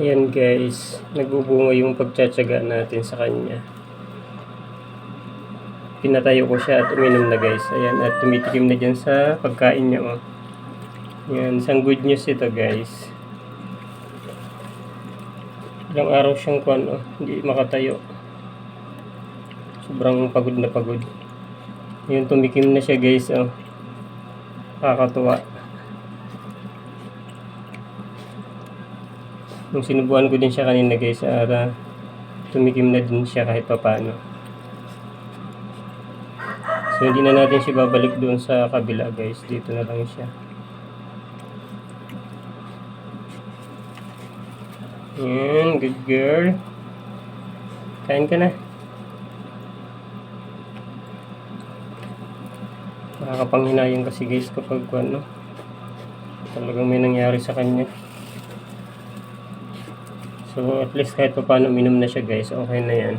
Ayan guys, nagbubunga yung pagtsatsaga natin sa kanya. Pinatayo ko siya at uminom na guys. Ayan, at tumitikim na dyan sa pagkain niya. Oh. Ayan, isang good news ito guys. Ilang araw siyang kwan, oh, hindi makatayo. Sobrang pagod na pagod. Ayan, tumikim na siya guys. Oh. Nakakatuwa. Nung sinubuan ko din siya kanina guys, at ah, tumikim na din siya kahit papano. So hindi na natin siya babalik doon sa kabila guys, dito na lang siya. Yan, good girl. Kain ka na. Nakakapanghinayang kasi guys kapag ano, talagang may nangyari sa kanya. So, at least kahit pa paano minom na siya guys, okay na yan.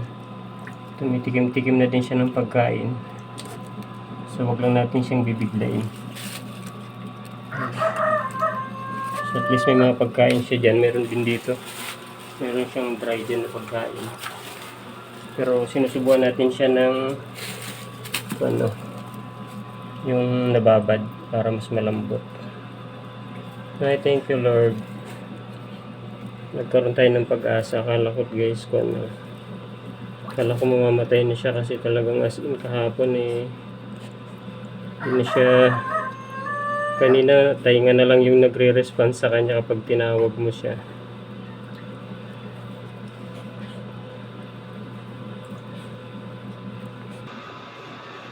Tumitikim-tikim na din siya ng pagkain. So, wag lang natin siyang bibiglayin. So, at least may mga pagkain siya dyan. Meron din dito. Meron siyang dry din na pagkain. Pero, sinusubuan natin siya ng ano, yung nababad para mas malambot. I thank you Lord nagkaroon tayo ng pag-asa. Akala ko guys ko ano. Akala ko mamamatay na siya kasi talagang as in kahapon eh. Hindi siya kanina tainga na lang yung nagre-response sa kanya kapag tinawag mo siya.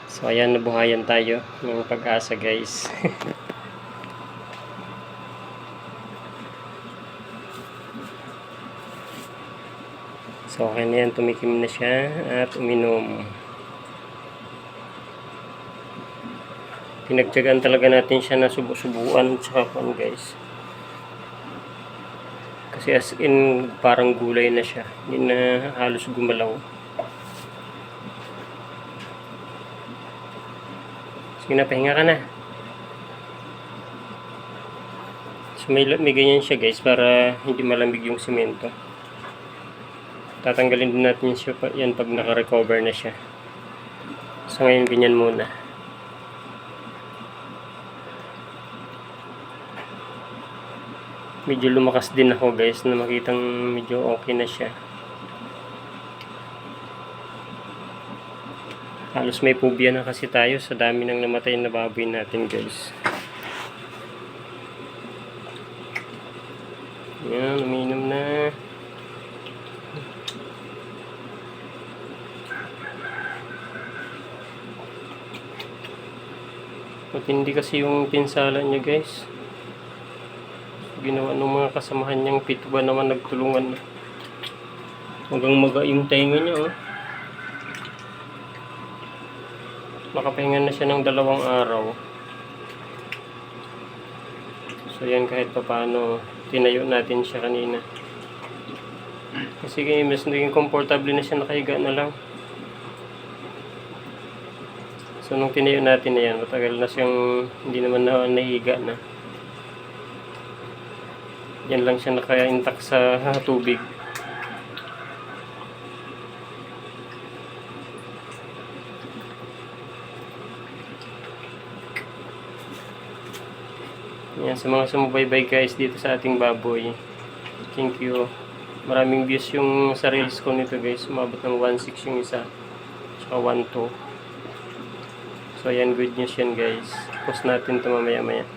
So ayan nabuhayan tayo ng pag-asa guys. So, okay na yan. Tumikim na siya at uminom. Pinagtyagaan talaga natin siya na subu-subuan tsaka pan guys. Kasi as in, parang gulay na siya. Hindi na halos gumalaw. Sige na, pahinga ka na. So, may, may ganyan siya guys para hindi malamig yung simento tatanggalin din natin siya pa, yan pag naka-recover na siya. So ngayon ganyan muna. Medyo lumakas din ako guys na makitang medyo okay na siya. Halos may phobia na kasi tayo sa dami ng namatay na baboy natin guys. Yan uminom na Matindi kasi yung pinsala niya guys. Ginawa ng mga kasamahan niyang pitba naman nagtulungan. Hanggang maga yung tainga niya oh. Nakapahinga na siya ng dalawang araw. So yan kahit pa paano tinayo natin siya kanina. Kasi mas naging komportable na siya nakahiga na lang. So, nung tinayo natin na yan, matagal na siyang hindi naman na nahiga na. Yan lang siya naka-intact sa tubig. Yan, sa mga sumubaybay guys dito sa ating baboy. Thank you. Maraming views yung sa reels ko nito guys. Umabot ng 1.6 yung isa. Tsaka 1.2. So, ayan, good news yan guys. Post natin ito mamaya-maya.